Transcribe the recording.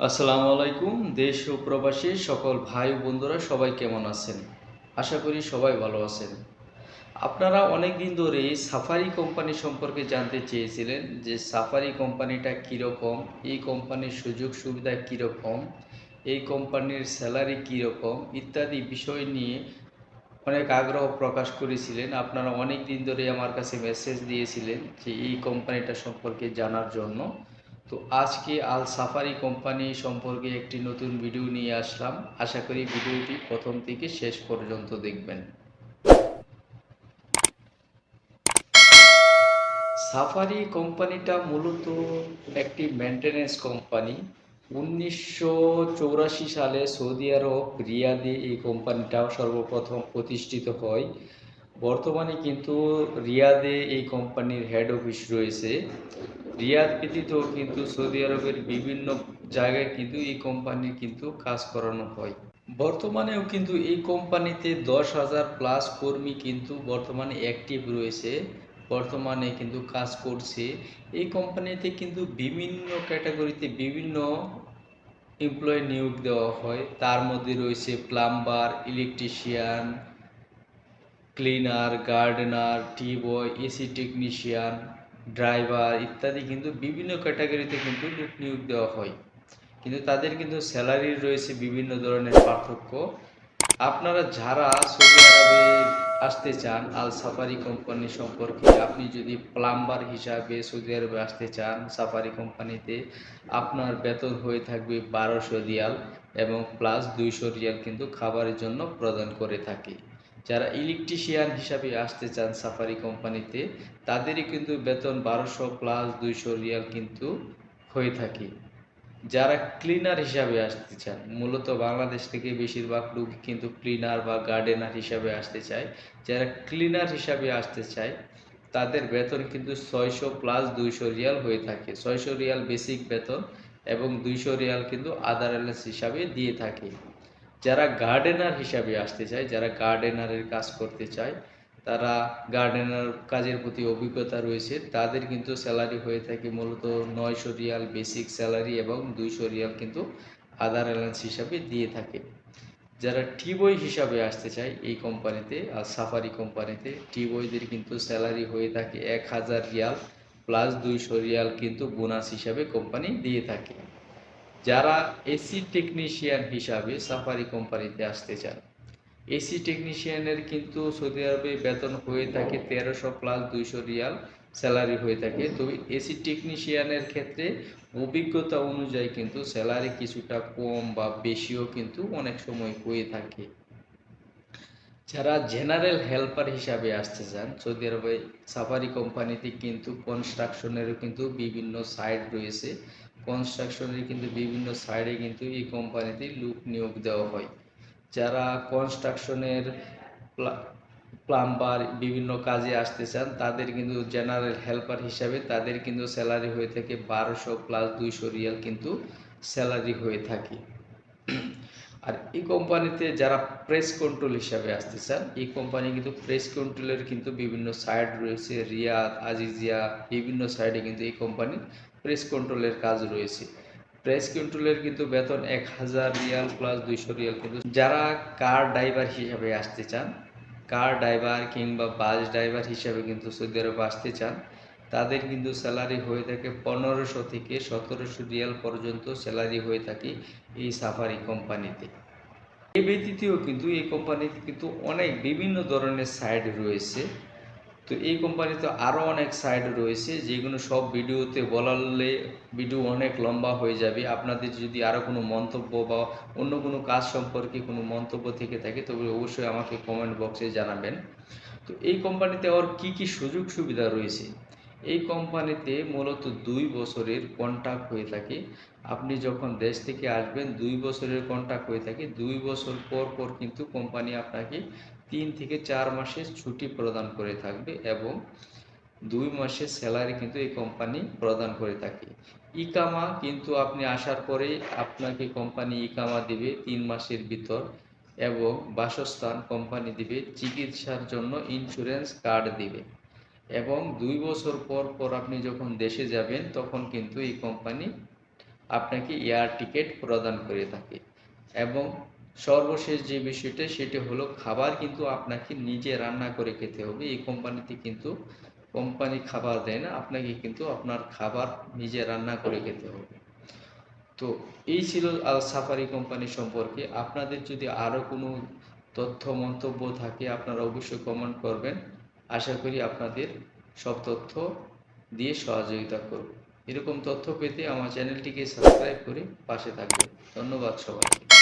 আসসালামু আলাইকুম, দেশ ও প্রবাসী সকল ভাই বন্ধুরা সবাই কেমন আছেন? আশা করি সবাই ভালো আছেন। আপনারা অনেক দিন ধরে সাফারি কোম্পানি সম্পর্কে জানতে চেয়েছিলেন যে সাফারি কোম্পানিটা কীরকম, এই কোম্পানির সুযোগ সুবিধা কীরকম, এই কোম্পানির স্যালারি কীরকম ইত্যাদি বিষয় নিয়ে অনেক আগ্রহ প্রকাশ করেছিলেন। আপনারা অনেক দিন ধরে আমার কাছে মেসেজ দিয়েছিলেন যে এই কোম্পানিটা সম্পর্কে জানার জন্য। তো আজকে আল সাফারি কোম্পানি সম্পর্কে একটি নতুন ভিডিও নিয়ে আসলাম। আশা করি ভিডিওটি প্রথম থেকে শেষ পর্যন্ত দেখবেন। সাফারি কোম্পানিটা মূলত একটি মেনটেনেন্স কোম্পানি। উনিশশো সালে সৌদি আরব রিয়াদে এই কোম্পানিটা সর্বপ্রথম প্রতিষ্ঠিত হয়। বর্তমানে কিন্তু রিয়াদে এই কোম্পানির হেড অফিস রয়েছে। রিয়াদ ব্যতীত কিন্তু সৌদি আরবের বিভিন্ন জায়গায় কিন্তু এই কোম্পানির কিন্তু কাজ করানো হয়। বর্তমানেও কিন্তু এই কোম্পানিতে দশ হাজার প্লাস কর্মী কিন্তু বর্তমানে অ্যাক্টিভ রয়েছে, বর্তমানে কিন্তু কাজ করছে। এই কোম্পানিতে কিন্তু বিভিন্ন ক্যাটাগরিতে বিভিন্ন এমপ্লয় নিয়োগ দেওয়া হয়। তার মধ্যে রয়েছে plumber electrician cleaner gardener tea boy AC technician driver ইত্যাদি কিন্তু বিভিন্ন ক্যাটাগরিতে কিন্তু নিয়োগ দেওয়া হয়। কিন্তু তাদের কিন্তু স্যালারি রয়েছে বিভিন্ন ধরনের পার্থক্য। আপনারা যারা সৌদি আরবে আসতে চান, আল সাফারি কোম্পানি সম্পর্কে আপনি যদি প্লাম্বার হিসাবে সৌদি আরবে আসতে চান, সাফারি কোম্পানিতে আপনার বেতন হয়ে থাকবে বারোশো রিয়াল এবং প্লাস দুইশো রিয়াল কিন্তু খাবারের জন্য প্রদান করে থাকে। যারা ইলেকট্রিশিয়ান হিসাবে আসতে চান সাফারি কোম্পানিতে তাদেরই কিন্তু বেতন বারোশো প্লাস দুইশো রিয়াল কিন্তু হয়ে থাকে। যারা ক্লিনার হিসাবে আসতে চান, মূলত বাংলাদেশ থেকে বেশিরভাগ লোক কিন্তু ক্লিনার বা গার্ডেনার হিসাবে আসতে চায়। যারা ক্লিনার হিসাবে আসতে চায়, তাদের বেতন কিন্তু ছয়শো প্লাস দুইশো রিয়াল হয়ে থাকে। ছয়শো রিয়াল বেসিক বেতন এবং দুইশো রিয়াল কিন্তু আদার অ্যালান্স হিসাবে দিয়ে থাকে। যারা গার্ডেনার হিসাবে আসতে চায়, যারা গার্ডেনারের কাজ করতে চায়, তারা গার্ডেনার কাজের প্রতি অভিজ্ঞতা রয়েছে। তাদের কিন্তু স্যালারি হয়ে থাকে মূলত নয়শো রিয়াল বেসিক স্যালারি এবং দুইশো রিয়াল কিন্তু আদার অ্যালান্স হিসাবে দিয়ে থাকে। যারা টিবই হিসাবে আসতে চায়, এই কোম্পানিতে আর সাফারি কোম্পানিতে টিবইদের কিন্তু স্যালারি হয়ে থাকে এক হাজার রিয়াল প্লাস দুইশো রিয়াল কিন্তু বোনাস হিসাবে কোম্পানি দিয়ে থাকে। যারা এসি টেকনিশিয়ান হিসাবে সাফারি কোম্পানিতে আসতে চান। এসি টেকনিশিয়ানের কিন্তু সৌদি আরবে বেতন হয়ে থাকে তেরোশো প্লাস দুইশো রিয়াল স্যালারি হয়ে থাকে। তবে এসি টেকনিশিয়ানের ক্ষেত্রে অভিজ্ঞতা অনুযায়ী কিন্তু স্যালারি কিছুটা কম বা বেশিও কিন্তু অনেক সময় হয়ে থাকে। যারা জেনারেল হেল্পার হিসাবে আসতে চান, সৌদি আরবে সাফারি কোম্পানিতে কিন্তু কনস্ট্রাকশনেরও কিন্তু বিভিন্ন সাইট রয়েছে। কনস্ট্রাকশনের কিন্তু বিভিন্ন সাইডে কিন্তু এই কোম্পানিতে লুক নিয়োগ দেওয়া হয়। যারা কনস্ট্রাকশনের প্লাম্বার বিভিন্ন কাজে আসতে চান, তাদের কিন্তু জেনারেল হেল্পার হিসাবে তাদের কিন্তু স্যালারি হয়ে থাকে বারোশো প্লাস দুইশো রিয়াল কিন্তু স্যালারি হয়ে থাকে। আর এই কোম্পানিতে যারা প্রেস কন্ট্রোল হিসাবে আসতে চান এই কোম্পানি কিন্তু প্রেস কন্ট্রোলের কিন্তু বিভিন্ন সাইড রয়েছে, রিয়াদ, আজিজিয়া, বিভিন্ন সাইডে কিন্তু এই কোম্পানির প্রেস কন্ট্রোলের কাজ রয়েছে। প্রেস কন্ট্রোলের কিন্তু বেতন এক হাজার রিয়াল প্লাস দুইশো রিয়াল কিন্তু যারা কার ড্রাইভার হিসাবে আসতে চান কার ড্রাইভার কিংবা বাস ড্রাইভার হিসাবে কিন্তু সৌদি আরবে আসতে চান তাদের কিন্তু স্যালারি হয়ে থাকে পনেরোশো থেকে সতেরোশো রিয়াল পর্যন্ত স্যালারি হয়ে থাকে এই সাফারি কোম্পানিতে এ ব্যতীতও কিন্তু এই কোম্পানিতে কিন্তু অনেক বিভিন্ন ধরনের সাইড রয়েছে। তো এই কোম্পানিতে আরও অনেক সাইড রয়েছে, যেগুলো সব ভিডিওতে বলালে ভিডিও অনেক লম্বা হয়ে যাবে। আপনাদের যদি আরও কোনো মন্তব্য বা অন্য কোনো কাজ সম্পর্কে কোনো মন্তব্য থেকে থাকে, তবে অবশ্যই আমাকে কমেন্ট বক্সে জানাবেন। তো এই কোম্পানিতে ওর কি কি সুযোগ সুবিধা রয়েছে? এই কোম্পানিতে মূলত দুই বছরের কন্ট্রাক্ট হয়ে থাকে। আপনি যখন দেশ থেকে আসবেন, দুই বছরের কন্ট্রাক্ট হয়ে থাকে। দুই বছর পর পর কিন্তু কোম্পানি আপনাকে তিন থেকে চার মাসের ছুটি প্রদান করে থাকবে এবং দুই মাসের স্যালারি কিন্তু এই কোম্পানি প্রদান করে থাকে। ইকামা কিন্তু আপনি আসার পরে আপনাকে কোম্পানি ইকামা দিবে তিন মাসের ভিতর এবং বাসস্থান কোম্পানি দিবে। চিকিৎসার জন্য ইন্স্যুরেন্স কার্ড দিবে। এবং দুই বছর পর পর আপনি যখন দেশে যাবেন, তখন কিন্তু এই কোম্পানি আপনাকে এয়ার টিকিট প্রদান করে থাকে। এবং সর্বশেষ যে বিষয়টা, সেটা হলো খাবার কিন্তু আপনাকে নিজে রান্না করে খেতে হবে। এই কোম্পানিতে কিন্তু কোম্পানি খাবার দেয় না, আপনাকে কিন্তু আপনার খাবার নিজে রান্না করে খেতে হবে। তো এই ছিল আল সাফারি কোম্পানি সম্পর্কে। আপনাদের যদি আরও কোনো তথ্য, মন্তব্য থাকে, আপনারা অবশ্যই কমেন্ট করবেন। আশা করি আপনাদের সব তথ্য দিয়ে সহযোগিতা করব। এরকম তথ্য পেতে আমার চ্যানেলটিকে সাবস্ক্রাইব করে পাশে থাকবেন। ধন্যবাদ সবাইকে।